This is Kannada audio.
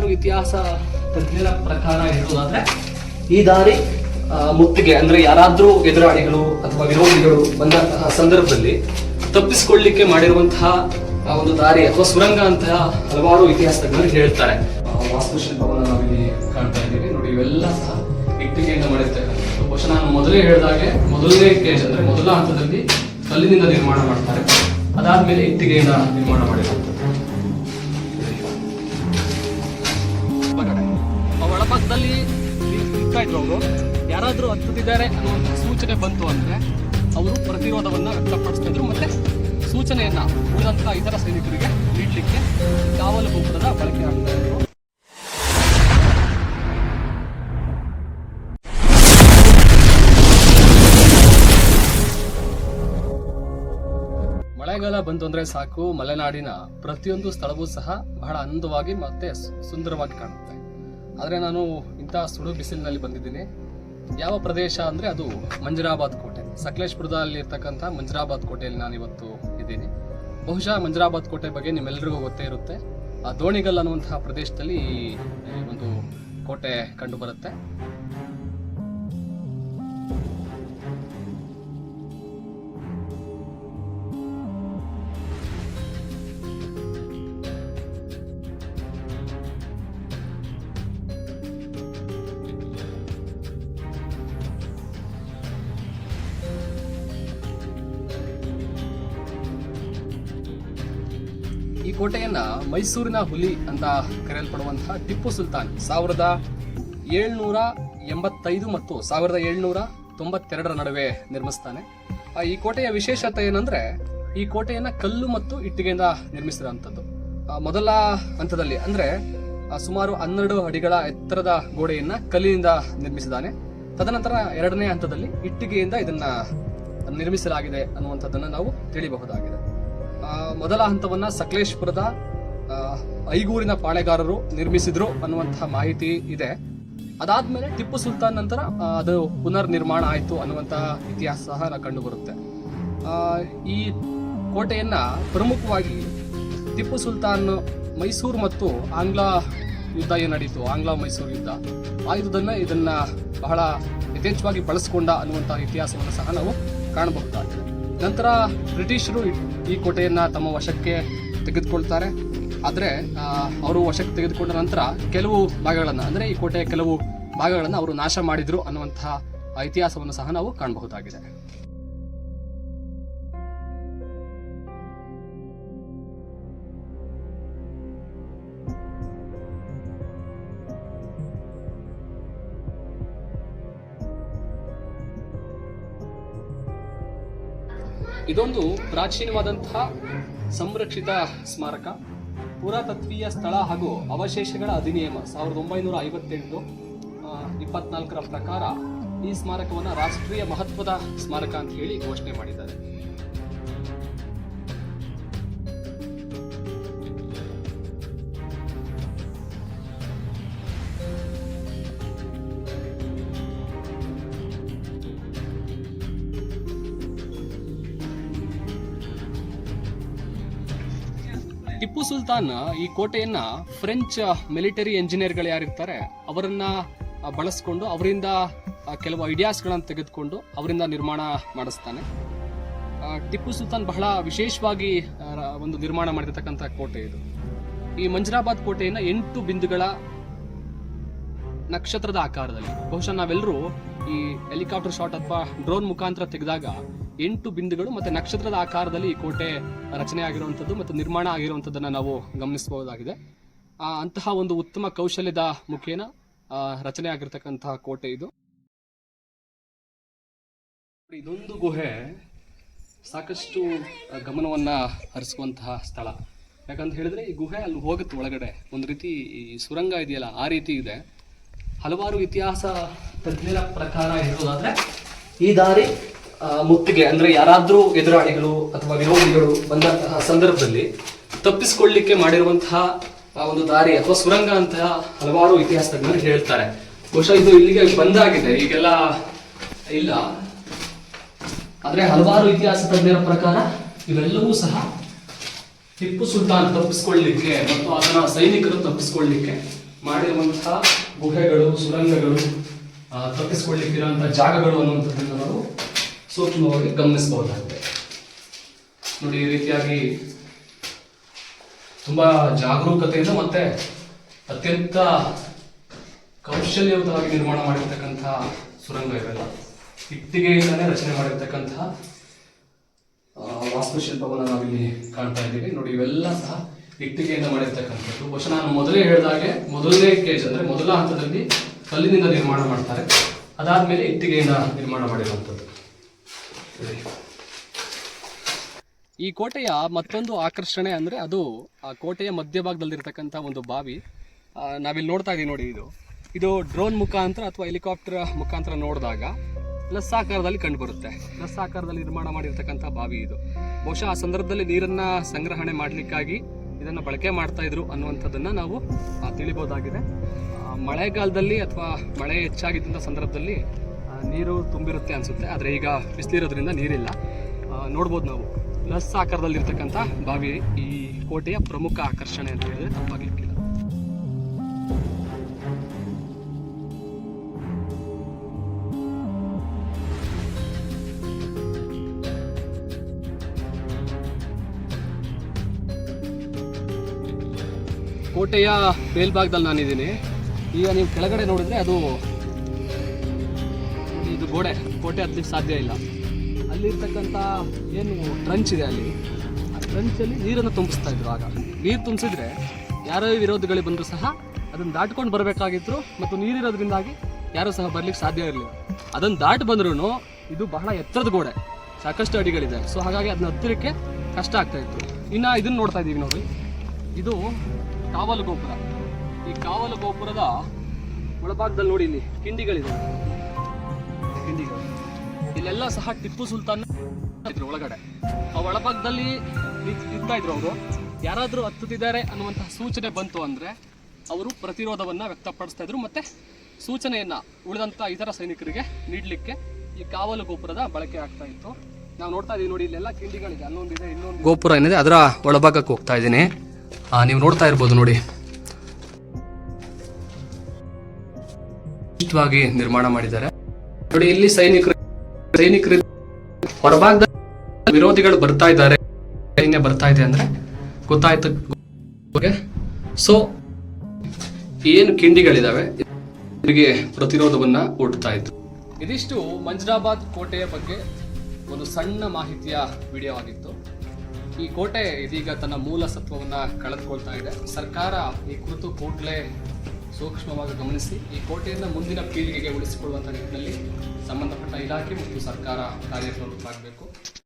ಹಲವಾರು ಇತಿಹಾಸ ತಜ್ಞರ ಪ್ರಕಾರ ಹೇಳೋದಾದ್ರೆ ಈ ದಾರಿ ಮುತ್ತಿಗೆ ಅಂದ್ರೆ ಯಾರಾದ್ರೂ ಎದುರಾಳಿಗಳು ಅಥವಾ ವಿರೋಧಿಗಳು ಬಂದಂತಹ ಸಂದರ್ಭದಲ್ಲಿ ತಪ್ಪಿಸಿಕೊಳ್ಳಿಕ್ಕೆ ಮಾಡಿರುವಂತಹ ಒಂದು ದಾರಿ ಅಥವಾ ಸುರಂಗ ಅಂತಹ ಹಲವಾರು ಇತಿಹಾಸ ತಜ್ಞರು ಹೇಳ್ತಾರೆ ವಾಸ್ತುಶಿಲ್ಪವನ್ನು ನಾವಿಲ್ಲಿ ಕಾಣ್ತಾ ಇದ್ದೀವಿ. ನೋಡಿ, ಇವೆಲ್ಲ ಸಹ ಇಟ್ಟಿಗೆಯಿಂದ ಮಾಡಿರ್ತಕ್ಕಂಥದ್ದು. ಬಹುಶಃ ನಾನು ಮೊದಲೇ ಹೇಳಿದಾಗೆ ಮೊದಲನೇ ಸ್ಟೇಜ್ ಅಂದ್ರೆ ಮೊದಲ ಹಂತದಲ್ಲಿ ಕಲ್ಲಿನಿಂದ ನಿರ್ಮಾಣ ಮಾಡ್ತಾರೆ. ಅದಾದ್ಮೇಲೆ ಇಟ್ಟಿಗೆಯಿಂದ ನಿರ್ಮಾಣ ಮಾಡಿರುವಂಥದ್ದು. ನಿಲ್ತಾ ಇದ್ರು ಅವರು ಯಾರಾದರೂ ಹತ್ತುತ್ತಿದ್ದಾರೆ ಒಂದು ಸೂಚನೆ ಬಂತು ಅಂದರೆ ಅವರು ಪ್ರತಿರೋಧವನ್ನು ವ್ಯಕ್ತಪಡಿಸ್ತಿದ್ರು. ಮತ್ತು ಸೂಚನೆಯನ್ನು ಉಳಿದಂಥ ಇತರ ಸೈನಿಕರಿಗೆ ನೀಡಲಿಕ್ಕೆ ಕಾವಲು ಗೋಪುರದ ಬಳಕೆ ಆಗ್ತಾ ಇದ್ರು ಮಳೆಗಾಲ ಬಂತು ಅಂದ್ರೆ ಸಾಕು. ಮಲೆನಾಡಿನ ಪ್ರತಿಯೊಂದು ಸ್ಥಳವೂ ಸಹ ಬಹಳ ಅಂದವಾಗಿ ಮತ್ತೆ ಸುಂದರವಾಗಿ ಕಾಣುತ್ತೆ. ಆದ್ರೆ ನಾನು ಇಂಥ ಸುಡು ಬಿಸಿಲಿನಲ್ಲಿ ಬಂದಿದ್ದೀನಿ. ಯಾವ ಪ್ರದೇಶ ಅಂದರೆ ಅದು ಮಂಜರಾಬಾದ್ ಕೋಟೆ. ಸಕಲೇಶ್ಪುರದಲ್ಲಿರ್ತಕ್ಕಂಥ ಮಂಜರಾಬಾದ್ ಕೋಟೆಯಲ್ಲಿ ನಾನು ಇವತ್ತು ಇದ್ದೀನಿ. ಬಹುಶಃ ಮಂಜರಾಬಾದ್ ಕೋಟೆ ಬಗ್ಗೆ ನಿಮ್ಮೆಲ್ಲರಿಗೂ ಗೊತ್ತೇ ಇರುತ್ತೆ. ಆ ದೋಣಿಗಲ್ ಅನ್ನುವಂತಹ ಪ್ರದೇಶದಲ್ಲಿ ಈ ಒಂದು ಕೋಟೆ ಕಂಡು ಕೋಟೆಯನ್ನ ಮೈಸೂರಿನ ಹುಲಿ ಅಂತ ಕರೆಯಲ್ಪಡುವಂತಹ ಟಿಪ್ಪು ಸುಲ್ತಾನ್ ಸಾವಿರದ ಏಳ್ನೂರ ಎಂಬತ್ತೈದು ಮತ್ತು ಸಾವಿರದ ಏಳ್ನೂರ ತೊಂಬತ್ತೆರಡರ ನಡುವೆ ನಿರ್ಮಿಸ್ತಾನೆ. ಈ ಕೋಟೆಯ ವಿಶೇಷತೆ ಏನಂದ್ರೆ ಈ ಕೋಟೆಯನ್ನ ಕಲ್ಲು ಮತ್ತು ಇಟ್ಟಿಗೆಯಿಂದ ನಿರ್ಮಿಸಿರುವಂಥದ್ದು. ಮೊದಲ ಹಂತದಲ್ಲಿ ಅಂದ್ರೆ ಸುಮಾರು ಹನ್ನೆರಡು ಅಡಿಗಳ ಎತ್ತರದ ಗೋಡೆಯನ್ನ ಕಲ್ಲಿನಿಂದ ನಿರ್ಮಿಸಿದ್ದಾನೆ. ತದನಂತರ ಎರಡನೇ ಹಂತದಲ್ಲಿ ಇಟ್ಟಿಗೆಯಿಂದ ಇದನ್ನ ನಿರ್ಮಿಸಲಾಗಿದೆ ಅನ್ನುವಂಥದ್ದನ್ನ ನಾವು ತಿಳಿಬಹುದಾಗಿದೆ. ಮೊದಲ ಹಂತವನ್ನ ಸಕಲೇಶ್ಪುರದ ಐಗೂರಿನ ಪಾಳೆಗಾರರು ನಿರ್ಮಿಸಿದ್ರು ಅನ್ನುವಂತಹ ಮಾಹಿತಿ ಇದೆ. ಅದಾದ್ಮೇಲೆ ಟಿಪ್ಪು ಸುಲ್ತಾನ್ ನಂತರ ಅದು ಪುನರ್ ನಿರ್ಮಾಣ ಆಯಿತು ಅನ್ನುವಂತಹ ಇತಿಹಾಸ ಸಹ ಕಂಡು ಬರುತ್ತೆ ಈ ಕೋಟೆಯನ್ನ ಪ್ರಮುಖವಾಗಿ ಟಿಪ್ಪು ಸುಲ್ತಾನ್ ಮೈಸೂರು ಮತ್ತು ಆಂಗ್ಲ ಯುದ್ಧ ಏನು ನಡೀತು ಆಂಗ್ಲ ಮೈಸೂರು ಯುದ್ಧ. ಆ ಯುದ್ಧದನ್ನ ಇದನ್ನ ಬಹಳ ಯಥೇಚ್ಛವಾಗಿ ಬಳಸ್ಕೊಂಡ ಅನ್ನುವಂತಹ ಇತಿಹಾಸವನ್ನು ಸಹ ನಾವು ಕಾಣಬಹುದಾಗಿದೆ. ನಂತರ ಬ್ರಿಟಿಷರು ಈ ಕೋಟೆಯನ್ನು ತಮ್ಮ ವಶಕ್ಕೆ ತೆಗೆದುಕೊಳ್ತಾರೆ. ಆದರೆ ಅವರು ವಶಕ್ಕೆ ತೆಗೆದುಕೊಂಡ ನಂತರ ಕೆಲವು ಭಾಗಗಳನ್ನು, ಅಂದರೆ ಈ ಕೋಟೆಯ ಕೆಲವು ಭಾಗಗಳನ್ನು ಅವರು ನಾಶ ಮಾಡಿದರು ಅನ್ನುವಂತಹ ಇತಿಹಾಸವನ್ನು ಸಹ ನಾವು ಕಾಣಬಹುದಾಗಿದೆ. ಇದೊಂದು ಪ್ರಾಚೀನವಾದಂತಹ ಸಂರಕ್ಷಿತ ಸ್ಮಾರಕ. ಪುರಾತತ್ವೀಯ ಸ್ಥಳ ಹಾಗೂ ಅವಶೇಷಗಳ ಅಧಿನಿಯಮ ಸಾವಿರದ ಒಂಬೈನೂರ ಐವತ್ತೆಂಟು ಇಪ್ಪತ್ನಾಲ್ಕರ ಪ್ರಕಾರ ಈ ಸ್ಮಾರಕವನ್ನು ರಾಷ್ಟ್ರೀಯ ಮಹತ್ವದ ಸ್ಮಾರಕ ಅಂತ ಹೇಳಿ ಘೋಷಣೆ ಮಾಡಿದ್ದಾರೆ. ಟಿಪ್ಪು ಸುಲ್ತಾನ್ ಈ ಕೋಟೆಯನ್ನ ಫ್ರೆಂಚ್ ಮಿಲಿಟರಿ ಎಂಜಿನಿಯರ್ಗಳು ಯಾರಿರ್ತಾರೆ, ಅವರನ್ನ ಬಳಸ್ಕೊಂಡು ಅವರಿಂದ ಕೆಲವು ಐಡಿಯಾಸ್ಗಳನ್ನು ತೆಗೆದುಕೊಂಡು ಅವರಿಂದ ನಿರ್ಮಾಣ ಮಾಡಿಸ್ತಾನೆ. ಟಿಪ್ಪು ಸುಲ್ತಾನ್ ಬಹಳ ವಿಶೇಷವಾಗಿ ಒಂದು ನಿರ್ಮಾಣ ಮಾಡಿರ್ತಕ್ಕಂಥ ಕೋಟೆ ಇದು. ಈ ಮಂಜರಾಬಾದ್ ಕೋಟೆಯನ್ನ ಎಂಟು ಬಿಂದುಗಳ ನಕ್ಷತ್ರದ ಆಕಾರದಲ್ಲಿ. ಬಹುಶಃ ನಾವೆಲ್ಲರೂ ಈ ಹೆಲಿಕಾಪ್ಟರ್ ಶಾಟ್ ಅಥವಾ ಡ್ರೋನ್ ಮುಖಾಂತರ ತೆಗೆದಾಗ ಎಂಟು ಬಿಂದುಗಳು ಮತ್ತೆ ನಕ್ಷತ್ರದ ಆಕಾರದಲ್ಲಿ ಈ ಕೋಟೆ ರಚನೆ ಆಗಿರುವಂಥದ್ದು ಮತ್ತು ನಿರ್ಮಾಣ ಆಗಿರುವಂಥದ್ದನ್ನು ನಾವು ಗಮನಿಸಬಹುದಾಗಿದೆ. ಅಂತಹ ಒಂದು ಉತ್ತಮ ಕೌಶಲ್ಯದ ಮುಖೇನ ರಚನೆ ಆಗಿರ್ತಕ್ಕಂತಹ ಕೋಟೆ ಇದು. ಇದೊಂದು ಗುಹೆ ಸಾಕಷ್ಟು ಗಮನವನ್ನ ಹರಿಸುವಂತಹ ಸ್ಥಳ. ಯಾಕಂತ ಹೇಳಿದ್ರೆ ಈ ಗುಹೆ ಅಲ್ಲಿ ಹೋಗುತ್ತೆ ಒಳಗಡೆ. ಒಂದು ರೀತಿ ಈ ಸುರಂಗ ಇದೆಯಲ್ಲ, ಆ ರೀತಿ ಇದೆ. ಹಲವಾರು ಇತಿಹಾಸ ತಜ್ಞರ ಪ್ರಕಾರ ಹೇಳೋದಾದ್ರೆ ಈ ದಾರಿ ಮುತ್ತಿಗೆ ಅಂದ್ರೆ ಯಾರಾದರೂ ಎದುರಾಳಿಗಳು ಅಥವಾ ವಿರೋಧಿಗಳು ಬಂದಂತಹ ಸಂದರ್ಭದಲ್ಲಿ ತಪ್ಪಿಸಿಕೊಳ್ಳಿಕ್ಕೆ ಮಾಡಿರುವಂತಹ ಒಂದು ದಾರಿ ಅಥವಾ ಸುರಂಗ ಅಂತಹ ಹಲವಾರು ಇತಿಹಾಸ ತಜ್ಞರು ಹೇಳ್ತಾರೆ. ಬಹುಶಃ ಇದು ಇಲ್ಲಿಗೆ ಬಂದಾಗಿದೆ, ಈಗೆಲ್ಲ ಇಲ್ಲ. ಆದ್ರೆ ಹಲವಾರು ಇತಿಹಾಸ ತಜ್ಞರ ಪ್ರಕಾರ ಇವೆಲ್ಲವೂ ಸಹ ಟಿಪ್ಪು ಸುಲ್ತಾನ್ ತಪ್ಪಿಸ್ಕೊಳ್ಳಿಕ್ಕೆ ಮತ್ತು ಅದನ್ನ ಸೈನಿಕರು ತಪ್ಪಿಸ್ಕೊಳ್ಳಿಕ್ಕೆ ಮಾಡಿರುವಂತಹ ಗುಹೆಗಳು, ಸುರಂಗಗಳು ತಪ್ಪಿಸಿಕೊಳ್ಳಿಕ್ಕಿರುವಂತಹ ಜಾಗಗಳು ಅನ್ನುವಂಥದ್ದನ್ನು ನಾವು ಸೂಕ್ಷ್ಮವಾಗಿ ಗಮನಿಸಬಹುದಾಗಿದೆ. ನೋಡಿ, ಈ ರೀತಿಯಾಗಿ ತುಂಬಾ ಜಾಗರೂಕತೆಯಿಂದ ಮತ್ತೆ ಅತ್ಯಂತ ಕೌಶಲ್ಯಯುತವಾಗಿ ನಿರ್ಮಾಣ ಮಾಡಿರ್ತಕ್ಕಂತಹ ಸುರಂಗ ಇವೆಲ್ಲ. ಇಟ್ಟಿಗೆಯಿಂದಲೇ ರಚನೆ ಮಾಡಿರ್ತಕ್ಕಂತಹ ವಾಸ್ತುಶಿಲ್ಪವನ್ನು ನಾವಿಲ್ಲಿ ಕಾಣ್ತಾ ಇದ್ದೀವಿ. ನೋಡಿ, ಇವೆಲ್ಲ ಸಹ ಇಟ್ಟಿಗೆಯಿಂದ ಮಾಡಿರ್ತಕ್ಕಂಥದ್ದು. ಬಹುಶಃ ನಾನು ಮೊದಲೇ ಹೇಳಿದಾಗೆ ಮೊದಲನೇ ಕೇಜ್ ಅಂದ್ರೆ ಮೊದಲ ಹಂತದಲ್ಲಿ ಕಲ್ಲಿನಿಂದ ನಿರ್ಮಾಣ ಮಾಡ್ತಾರೆ. ಅದಾದ್ಮೇಲೆ ಇಟ್ಟಿಗೆಯಿಂದ ನಿರ್ಮಾಣ ಮಾಡಿರುವಂಥದ್ದು. ಈ ಕೋಟೆಯ ಮತ್ತೊಂದು ಆಕರ್ಷಣೆ ಅಂದ್ರೆ ಅದು ಆ ಕೋಟೆಯ ಮಧ್ಯಭಾಗದಲ್ಲಿರ್ತಕ್ಕಂಥ ಒಂದು ಬಾವಿ. ನಾವಿಲ್ಲಿ ನೋಡ್ತಾ ಇದ್ದೀವಿ ನೋಡಿ ಇದು. ಇದು ಡ್ರೋನ್ ಮುಖಾಂತರ ಅಥವಾ ಹೆಲಿಕಾಪ್ಟರ್ ಮುಖಾಂತರ ನೋಡಿದಾಗ ಲಸ್ ಆಕಾರದಲ್ಲಿ ಕಂಡುಬರುತ್ತೆ. ಪ್ಲಸ್ ಆಕಾರದಲ್ಲಿ ನಿರ್ಮಾಣ ಮಾಡಿರ್ತಕ್ಕಂಥ ಬಾವಿ ಇದು. ಬಹುಶಃ ಆ ಸಂದರ್ಭದಲ್ಲಿ ನೀರನ್ನ ಸಂಗ್ರಹಣೆ ಮಾಡಲಿಕ್ಕಾಗಿ ಇದನ್ನ ಬಳಕೆ ಮಾಡ್ತಾ ಇದ್ರು ಅನ್ನುವಂಥದ್ದನ್ನ ನಾವು ತಿಳಿಬೋದಾಗಿದೆ. ಮಳೆಗಾಲದಲ್ಲಿ ಅಥವಾ ಮಳೆ ಹೆಚ್ಚಾಗಿದ್ದಂಥ ಸಂದರ್ಭದಲ್ಲಿ ನೀರು ತುಂಬಿರುತ್ತೆ ಅನಿಸುತ್ತೆ. ಆದರೆ ಈಗ ಬಿಸಿಲಿರೋದ್ರಿಂದ ನೀರಿಲ್ಲ. ನೋಡ್ಬೋದು ನಾವು. ಪ್ಲಸ್ ಆಕಾರದಲ್ಲಿರ್ತಕ್ಕಂಥ ಬಾವಿ ಈ ಕೋಟೆಯ ಪ್ರಮುಖ ಆಕರ್ಷಣೆ ಅಂತ ಹೇಳಿದ್ರೆ ತಪ್ಪಾಗ್ಲಿಕ್ಕಿಲ್ಲ ಕೋಟೆಯ ಮೇಲ್ಭಾಗದಲ್ಲಿ ನಾನಿದ್ದೀನಿ. ಈಗ ನೀವು ಕೆಳಗಡೆ ನೋಡಿದ್ರೆ ಅದು ಇದು ಗೋಡೆ. ಕೋಟೆ ಹತ್ತಲಿಕ್ಕೆ ಸಾಧ್ಯ ಇಲ್ಲ. ಅಲ್ಲಿರ್ತಕ್ಕಂಥ ಏನು ಟ್ರಂಚ್ ಇದೆ ಅಲ್ಲಿ, ಆ ಟ್ರಂಚಲ್ಲಿ ನೀರನ್ನು ತುಂಬಿಸ್ತಾ ಇದ್ರು ಆಗ. ನೀರು ತುಂಬಿಸಿದ್ರೆ ಯಾರೋ ವಿರೋಧಿಗಳು ಬಂದರೂ ಸಹ ಅದನ್ನು ದಾಟ್ಕೊಂಡು ಬರಬೇಕಾಗಿದ್ರು ಮತ್ತು ನೀರಿರೋದ್ರಿಂದಾಗಿ ಯಾರೂ ಸಹ ಬರಲಿಕ್ಕೆ ಸಾಧ್ಯ ಇರಲಿಲ್ಲ. ಅದನ್ನು ದಾಟಿ ಬಂದ್ರೂ ಇದು ಬಹಳ ಎತ್ತರದ ಗೋಡೆ. ಸಾಕಷ್ಟು ಅಡಿಗಳಿದೆ. ಸೊ ಹಾಗಾಗಿ ಅದನ್ನ ಹತ್ತಿರಕ್ಕೆ ಕಷ್ಟ ಆಗ್ತಾ ಇತ್ತು. ಇನ್ನು ಇದನ್ನು ನೋಡ್ತಾ ಇದ್ದೀವಿ ನೋಡಿ. ಇದು ಕಾವಲು ಗೋಪುರ. ಈ ಕಾವಲು ಗೋಪುರದ ಒಳಭಾಗದಲ್ಲಿ ನೋಡಿ ಇಲ್ಲಿ ಕಿಂಡಿಗಳಿದೆ. ಕಿಂಡಿಗಳು. ಇಲ್ಲೆಲ್ಲ ಸಹ ಟಿಪ್ಪು ಸುಲ್ತಾನ್ ಇದ್ರು ಒಳಗಡೆ. ಆ ಒಳಭಾಗದಲ್ಲಿ ನಿಂತ್- ಇದ್ರು ಅವರು. ಯಾರಾದರೂ ಹತ್ತುತ್ತಿದ್ದಾರೆ ಅನ್ನುವಂತಹ ಸೂಚನೆ ಬಂತು ಅಂದ್ರೆ ಅವರು ಪ್ರತಿರೋಧವನ್ನು ವ್ಯಕ್ತಪಡಿಸ್ತಾ ಇದ್ರು ಮತ್ತೆ ಸೂಚನೆಯನ್ನ ಉಳಿದಂತ ಇತರ ಸೈನಿಕರಿಗೆ ನೀಡಲಿಕ್ಕೆ ಈ ಕಾವಲು ಗೋಪುರದ ಬಳಕೆ ಆಗ್ತಾ ಇತ್ತು. ನಾವು ನೋಡ್ತಾ ಇದೀವಿ ನೋಡಿ, ಇಲ್ಲೆಲ್ಲ ಕಿಂಡಿಗಳಿದೆ. ಅಲ್ಲೊಂದಿದೆ ಇನ್ನೊಂದು ಗೋಪುರ ಏನಿದೆ, ಅದರ ಒಳಭಾಗಕ್ಕೆ ಹೋಗ್ತಾ ಇದ್ದೀನಿ. ನೀವು ನೋಡ್ತಾ ಇರ್ಬೋದು ನೋಡಿ. ಇಷ್ಟವಾಗಿ ನಿರ್ಮಾಣ ಮಾಡಿದ್ದಾರೆ. ನೋಡಿ, ಇಲ್ಲಿ ಸೈನಿಕರು ಸೈನಿಕರು ಹೊರಭಾಗದ ವಿರೋಧಿಗಳು ಬರ್ತಾ ಇದ್ದಾರೆ. ಸೈನ್ಯ ಬರ್ತಾ ಇದೆ ಅಂದ್ರೆ ಗೊತ್ತಾಯ್ತು ಸೊ ಏನು ಕಿಂಡಿಗಳಿದಾವೆ? ಇವರಿಗೆ ಪ್ರತಿರೋಧವನ್ನ ಒಡ್ತಾ ಇತ್ತು ಇದಿಷ್ಟು ಮಂಜರಾಬಾದ್ ಕೋಟೆಯ ಬಗ್ಗೆ ಒಂದು ಸಣ್ಣ ಮಾಹಿತಿಯ ವಿಡಿಯೋ ಆಗಿತ್ತು ಈ ಕೋಟೆ ಇದೀಗ ತನ್ನ ಮೂಲ ಸತ್ವವನ್ನು ಕಳೆದುಕೊಳ್ತಾ ಇದೆ. ಸರ್ಕಾರ ಈ ಕುರಿತು ಕೂಡಲೇ ಸೂಕ್ಷ್ಮವಾಗಿ ಗಮನಿಸಿ, ಈ ಕೋಟೆಯನ್ನು ಮುಂದಿನ ಪೀಳಿಗೆಗೆ ಉಳಿಸಿಕೊಳ್ಳುವಂಥ ನಿಟ್ಟಿನಲ್ಲಿ ಸಂಬಂಧಪಟ್ಟ ಇಲಾಖೆ ಮತ್ತು ಸರ್ಕಾರ ಕಾರ್ಯಪ್ರವೃತ್ತರಾಗಬೇಕು